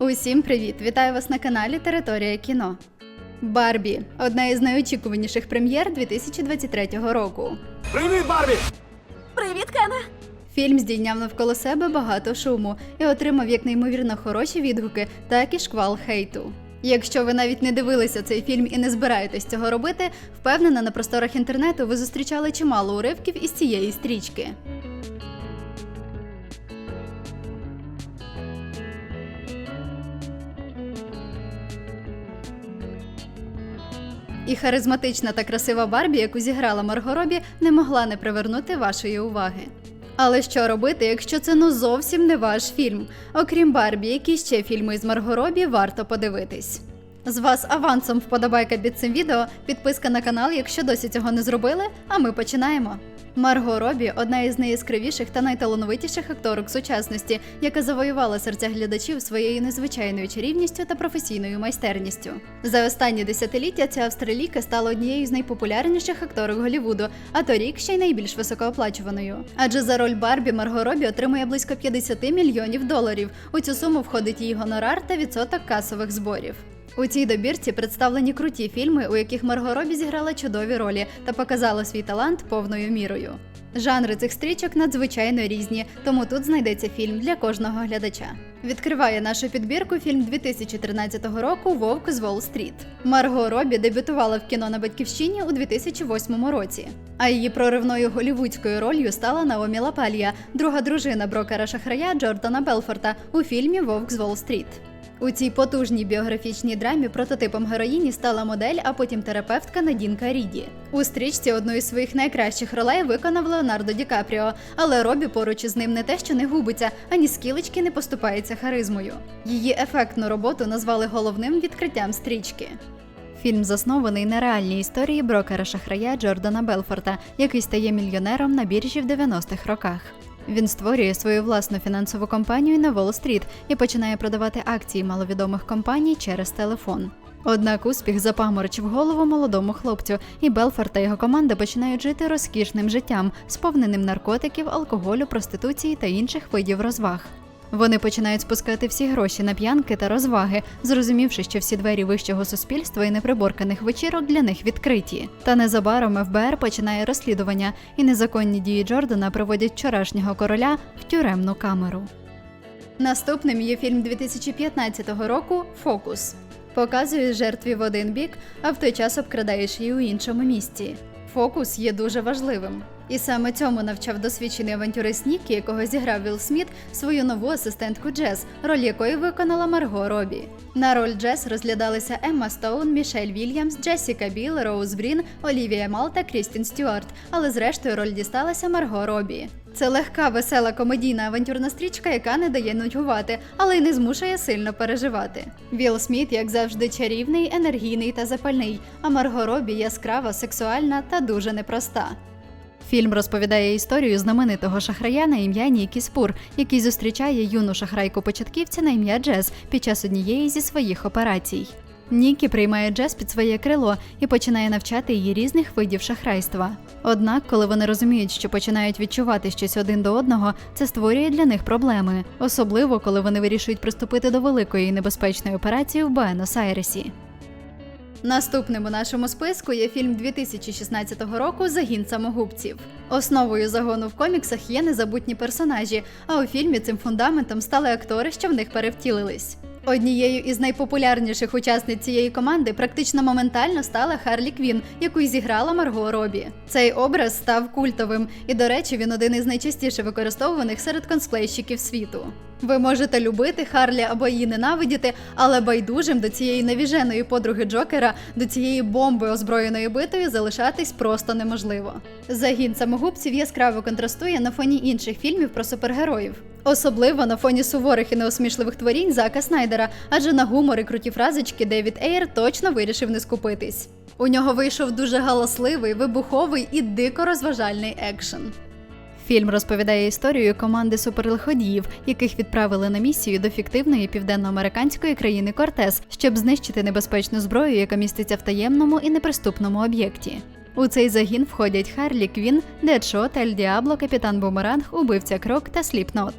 Усім привіт! Вітаю вас на каналі Територія кіно. Барбі одна із найочікуваніших прем'єр 2023 року. Привіт, Барбі! Привіт, Кене! Фільм здійняв навколо себе багато шуму і отримав як неймовірно хороші відгуки, так і шквал хейту. Якщо ви навіть не дивилися цей фільм і не збираєтесь цього робити, впевнена, на просторах інтернету ви зустрічали чимало уривків із цієї стрічки. І харизматична та красива Барбі, яку зіграла Марго Робі, не могла не привернути вашої уваги. Але що робити, якщо це ну зовсім не ваш фільм? Окрім Барбі, які ще фільми з Марго Робі варто подивитись. З вас авансом вподобайка під цим відео, підписка на канал, якщо досі цього не зробили. А ми починаємо. Марго Робі одна із найяскравіших та найталановитіших акторок сучасності, яка завоювала серця глядачів своєю незвичайною чарівністю та професійною майстерністю. За останні десятиліття ця австралійка стала однією з найпопулярніших акторок Голлівуду, а торік ще й найбільш високооплачуваною. Адже за роль Барбі Марго Робі отримує близько 50 мільйонів доларів. У цю суму входить її гонорар та відсоток касових зборів. У цій добірці представлені круті фільми, у яких Марго Робі зіграла чудові ролі та показала свій талант повною мірою. Жанри цих стрічок надзвичайно різні, тому тут знайдеться фільм для кожного глядача. Відкриває нашу підбірку фільм 2013 року Вовк з Уолл-стріт». Марго Робі дебютувала в кіно на батьківщині у 2008 році. А її проривною голівудською ролью стала Наомі Лапалія, друга дружина брокера шахрая Джордана Белфорта у фільмі Вовк з Уолл-стріт». У цій потужній біографічній драмі прототипом героїні стала модель, а потім терапевтка Надінка Ріді. У стрічці одну із своїх найкращих ролей виконав Леонардо Ді Капріо, але Робі поруч із ним не те, що не губиться, ані скілечки не поступається харизмою. Її ефектну роботу назвали головним відкриттям стрічки. Фільм заснований на реальній історії брокера шахрая Джордана Белфорта, який стає мільйонером на біржі в 90-х роках. Він створює свою власну фінансову компанію на Уолл-стріт і починає продавати акції маловідомих компаній через телефон. Однак успіх запаморочив голову молодому хлопцю, і Белфорд та його команда починають жити розкішним життям, сповненим наркотиків, алкоголю, проституції та інших видів розваг. Вони починають спускати всі гроші на п'янки та розваги, зрозумівши, що всі двері вищого суспільства і неприборканих вечірок для них відкриті. Та незабаром ФБР починає розслідування, і незаконні дії Джордана приводять вчорашнього короля в тюремну камеру. Наступним є фільм 2015 року Фокус. Показує жертві в один бік, а в той час обкрадаєш її у іншому місці. Фокус є дуже важливим. І саме цьому навчав досвідчений авантюрист Нікі, якого зіграв Вілл Сміт, свою нову асистентку Джес, роль якої виконала Марго Робі. На роль Джес розглядалися Емма Стоун, Мішель Вільямс, Джесіка Біл, Роуз Брін, Олівія Мал та Крістін Стюарт, але зрештою роль дісталася Марго Робі. Це легка, весела комедійна авантюрна стрічка, яка не дає нудьгувати, але й не змушує сильно переживати. Вілл Сміт, як завжди, чарівний, енергійний та запальний, а Марго Робі яскрава, сексуальна та дуже непроста. Фільм розповідає історію знаменитого шахрая на ім'я Нікі Спур, який зустрічає юну шахрайку початківця на ім'я Джез під час однієї зі своїх операцій. Нікі приймає Джес під своє крило і починає навчати її різних видів шахрайства. Однак, коли вони розуміють, що починають відчувати щось один до одного, це створює для них проблеми, особливо коли вони вирішують приступити до великої і небезпечної операції в Буенос-Айресі. Наступним у нашому списку є фільм 2016 року Загін самогубців. Основою загону в коміксах є незабутні персонажі, а у фільмі цим фундаментом стали актори, що в них перевтілились. Однією із найпопулярніших учасниць цієї команди практично моментально стала Харлі Квін, яку й зіграла Марго Робі. Цей образ став культовим, і, до речі, він один із найчастіше використовуваних серед консплейщиків світу. Ви можете любити Харлі або її ненавидіти, але байдужим до цієї навіженої подруги Джокера, до цієї бомби озброєної битою залишатись просто неможливо. Загін самогубців яскраво контрастує на фоні інших фільмів про супергероїв. Особливо на фоні суворих і неосмішливих творінь Зака Снайдера, адже на гумор і круті фразочки Девід Ейр точно вирішив не скупитись. У нього вийшов дуже галасливий, вибуховий і дико розважальний екшен. Фільм розповідає історію команди суперлиходіїв, яких відправили на місію до фіктивної південноамериканської країни Кортес, щоб знищити небезпечну зброю, яка міститься в таємному і неприступному об'єкті. У цей загін входять Харлі Квін, Дедшот, Ель Діабло, Капітан Бумеранг, Убивця Крок та Сліпнот.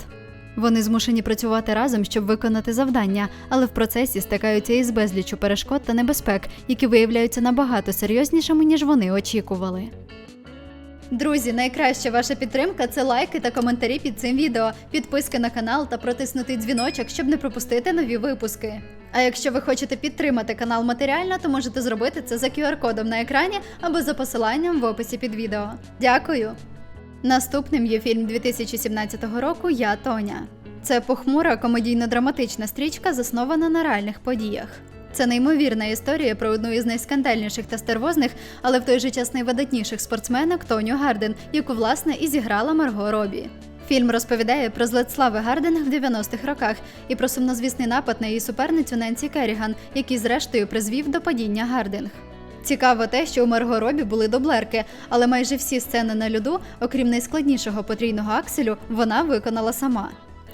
Вони змушені працювати разом, щоб виконати завдання, але в процесі стикаються із безліччю перешкод та небезпек, які виявляються набагато серйознішими, ніж вони очікували. Друзі, найкраща ваша підтримка це лайки та коментарі під цим відео, підписки на канал та протиснути дзвіночок, щоб не пропустити нові випуски. А якщо ви хочете підтримати канал матеріально, то можете зробити це за QR-кодом на екрані або за посиланням в описі під відео. Дякую! Наступним є фільм 2017 року Я Тоня. Це похмура комедійно-драматична стрічка, заснована на реальних подіях. Це неймовірна історія про одну із найскандальніших та стервозних, але в той же час найвидатніших спортсменок Тоню Гарден, яку власне і зіграла Марго Робі. Фільм розповідає про злет слави Гарден в 90-х роках і про сумнозвісний напад на її суперницю Ненсі Керріган, який зрештою призвів до падіння Гардинг. Цікаво те, що у Марго Робі були доблерки, але майже всі сцени на льоду, окрім найскладнішого потрійного акселю, вона виконала сама.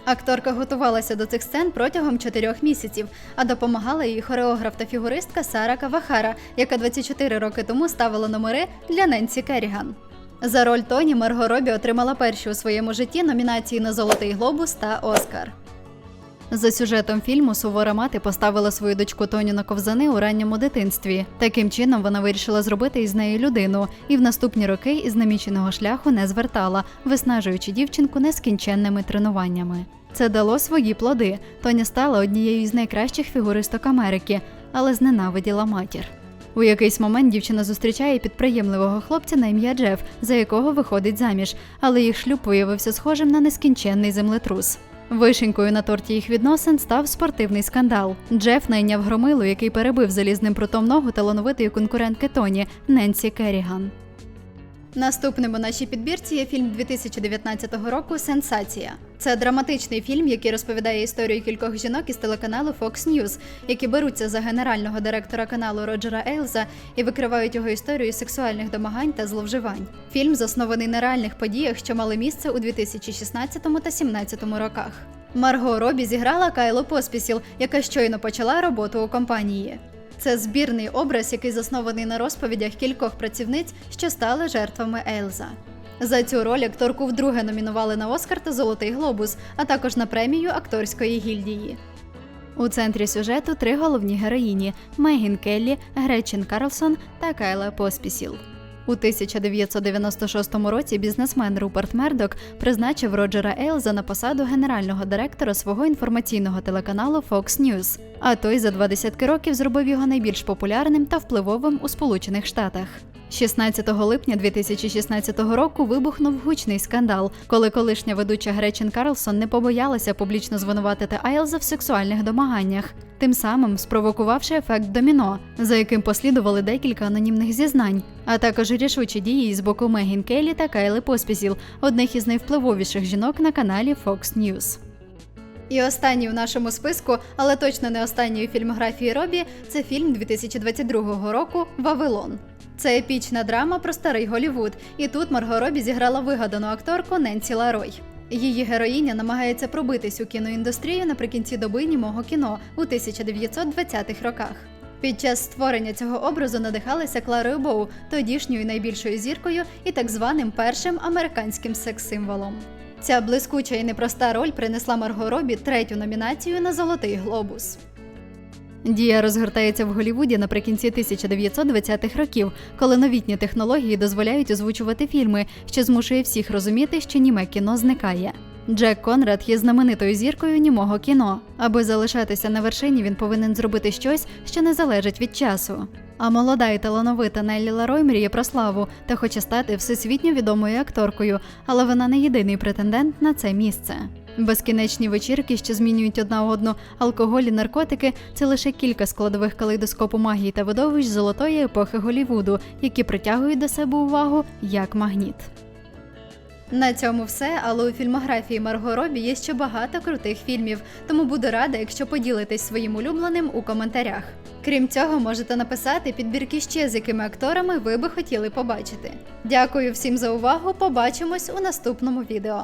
Акторка готувалася до цих сцен протягом чотирьох місяців, а допомагала їй хореограф та фігуристка Сара Кавахара, яка 24 роки тому ставила номери для Ненсі Керріган. За роль Тоні Марго Робі отримала перші у своєму житті номінації на Золотий глобус та Оскар. За сюжетом фільму сувора мати поставила свою дочку Тоню на ковзани у ранньому дитинстві. Таким чином вона вирішила зробити із неї людину, і в наступні роки із наміченого шляху не звертала, виснажуючи дівчинку нескінченними тренуваннями. Це дало свої плоди. Тоня стала однією з найкращих фігуристок Америки, але зненавиділа матір. У якийсь момент дівчина зустрічає підприємливого хлопця на ім'я Джеф, за якого виходить заміж, але їх шлюб виявився схожим на нескінченний землетрус. Вишенькою на торті їх відносин став спортивний скандал. Джеф найняв громилу, який перебив залізним прутом ногу талановитої конкурентки Тоні Ненсі Керріган. Наступним у нашій підбірці є фільм 2019 року Сенсація. Це драматичний фільм, який розповідає історію кількох жінок із телеканалу Fox News, які беруться за генерального директора каналу Роджера Ейлза і викривають його історію сексуальних домагань та зловживань. Фільм заснований на реальних подіях, що мали місце у 2016 та 2017 роках. Марго Робі зіграла Кайло Поспісіл, яка щойно почала роботу у компанії. Це збірний образ, який заснований на розповідях кількох працівниць, що стали жертвами Ейлза. За цю роль акторку вдруге номінували на Оскар та Золотий глобус, а також на премію акторської гільдії. У центрі сюжету три головні героїні: Мегін Келлі, Гречин Карлсон та Кайла Поспісіл. У 1996 році бізнесмен Руперт Мердок призначив Роджера Ейлза на посаду генерального директора свого інформаційного телеканалу Fox News, а той за два десятки років зробив його найбільш популярним та впливовим у Сполучених Штатах. 16 липня 2016 року вибухнув гучний скандал, коли колишня ведуча Гречин Карлсон не побоялася публічно звинуватити Айлза в сексуальних домаганнях, тим самим спровокувавши ефект доміно, за яким послідували декілька анонімних зізнань, а також рішучі дії з боку Мегін Келлі та Кайли Поспісіл, одних із найвпливовіших жінок на каналі Fox News. І останній у нашому списку, але точно не останній у фільмографії Робі, це фільм 2022 року Вавилон. Це епічна драма про старий Голівуд, і тут Марго Робі зіграла вигадану акторку Ненсі Ларой. Її героїня намагається пробитись у кіноіндустрію наприкінці доби німого кіно у 1920-х роках. Під час створення цього образу надихалися Кларою Боу, тодішньою найбільшою зіркою і так званим першим американським секс-символом. Ця блискуча і непроста роль принесла Марго Робі третю номінацію на Золотий глобус. Дія розгортається в Голівуді наприкінці 1920-х років, коли новітні технології дозволяють озвучувати фільми, що змушує всіх розуміти, що німе кіно зникає. Джек Конрад є знаменитою зіркою німого кіно. Аби залишатися на вершині, він повинен зробити щось, що не залежить від часу. А молода і талановита Неллі Ларой мріє про славу та хоче стати всесвітньо відомою акторкою, але вона не єдиний претендент на це місце. Безкінечні вечірки, що змінюють одна одну, алкоголь і наркотики це лише кілька складових калейдоскопу магії та видовищ золотої епохи Голлівуду, які притягують до себе увагу як магніт. На цьому все, але у фільмографії Марго Робі є ще багато крутих фільмів, тому буду рада, якщо поділитесь своїм улюбленим у коментарях. Крім цього, можете написати підбірки ще з якими акторами ви би хотіли побачити. Дякую всім за увагу! Побачимось у наступному відео.